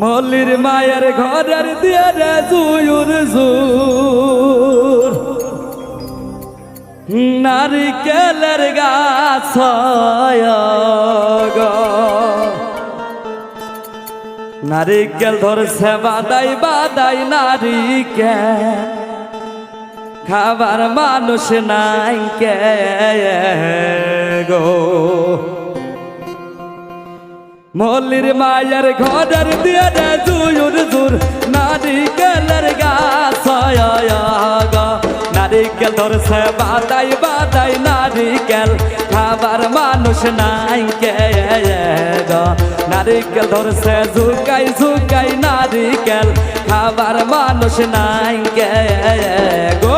মল্লির মায়ের ঘরের দিয়ে জুয়ুর জুর। নারিকেলের গাছ। নারিকেল ধরছে, বাদাই বাদাই নারিকেল। খাবার মানুষ নাই কে। মল্লির মায়ের ঘরের দিয়ে জুয়ুর জুর নারিকেলের গাছ হয় গো। নারিকেল ধরছে, বাদাই বাদাই নারিকেল খাবার মানুষ নাই কে। নারিকেল ধরছে, ঝুকাই ঝুকাই নারিকেল খাবার মানুষ নাই কে গো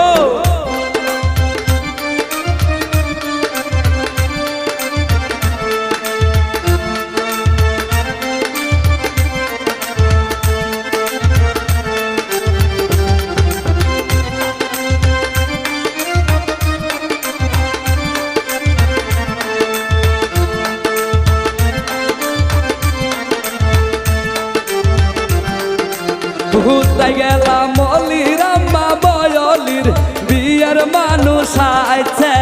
ঘুরতে গেলাম মলির আম্মা বয়লির বিয়ের মানুষ আইছে।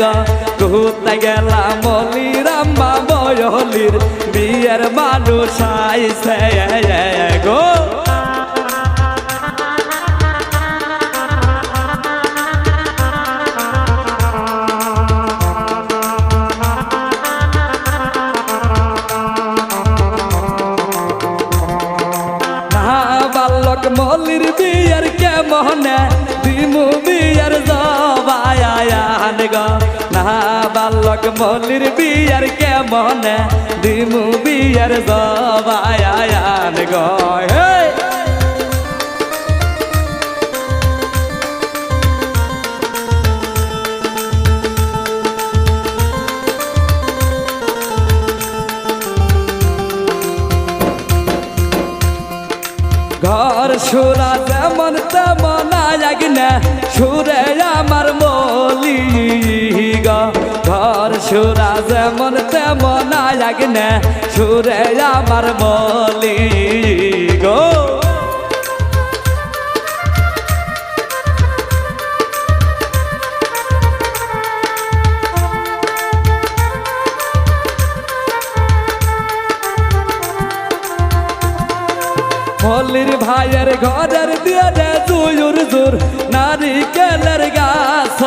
গো ঘুরতে গেলাম মলির আম্মা বয়লির বিয়ের মানুষ আইছে। গো বিয়ের কে মহনে দিমু বিয়ার জবায়ান গ। না বালক মলির বিয়ার কে মহনে দিমু বিয়ার জবায়ান গো। ঘর সুরা তেমন তেমন আয়াগনে সুরে আমার মলি ঘর সুরা যেমন তেমন আয়াগনে সুরে আমার মলি গো। মল্লির ভাইয়ের ঘরের দিয়ে রে জুয়ুর জুর। নারিকেলের গাছ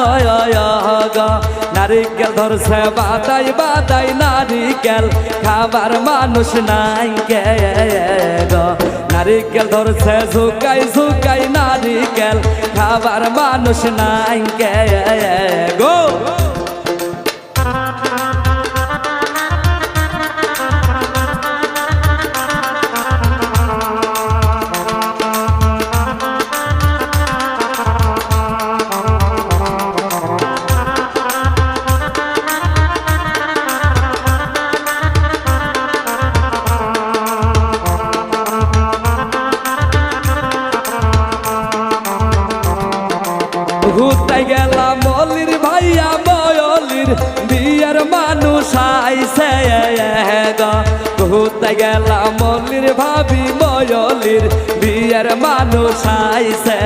গো। নারিকেল ধরছে বাদাই বাদাই নারিকেল। খাবার মানুষ নাই গো। নারিকেল ধরছে, ঝুকাই ঝুকাই নারিকেল। খাবার মানুষ নাই কে গো। গেলাম মলির ভাইয়া বয়লির বিয়ের মানুষ আইসে ঘুরতে গেলাম মলির ভাবি বয়লির বিয়ের মানুষ আইছে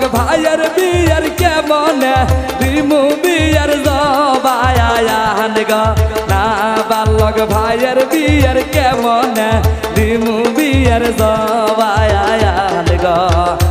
বালক ভাইয়ের বিয়ের কেমনে? দিমু বিয়ের জবায়ান গো। না বালক ভাইয়ের বিয়ের কেমনে? দিমু বিয়ের জবায়ান গো।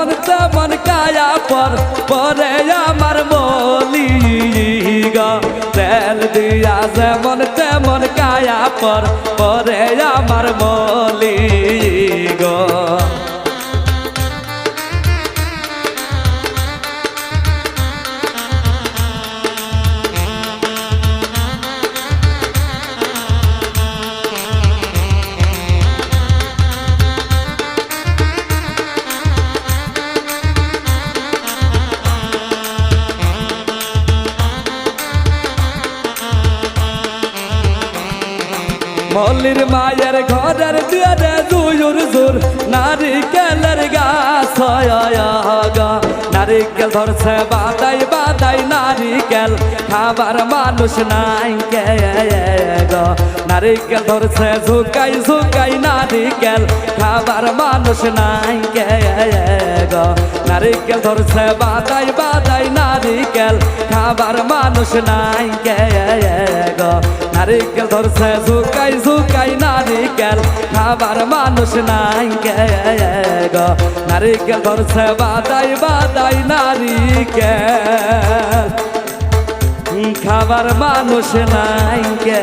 যেমন তেমন কায়া পর পরে আমার মলি গা তেল দিয়া যেমন তেমন কায়া পর পরে আমার মলি মল্লির মায়ের ঘরের দুয়ারে দুয়ুর জোর। নারিকেলের গাছ গা নারিকেল ধরছে বাদাই বাদাই নারিকেল। খাবার মানুষ নাই কে গো। নারিকেল ধরছে ঝুকাই ঝুকাই নারিকেল। খাবার মানুষ নাই কে গো। নারিকেল ধরছে, বাদাই বাদাই নারিকেল। খাবার মানুষ নাই কে গো? নারিকেল ধরছে, ঝুকাই ঝুকাই নারিকেল। খাবার মানুষ নাই কে গো? নারিকেল ধরছে, বাদাই বাদাই নারিকেল। খাবার মানুষ নাই কে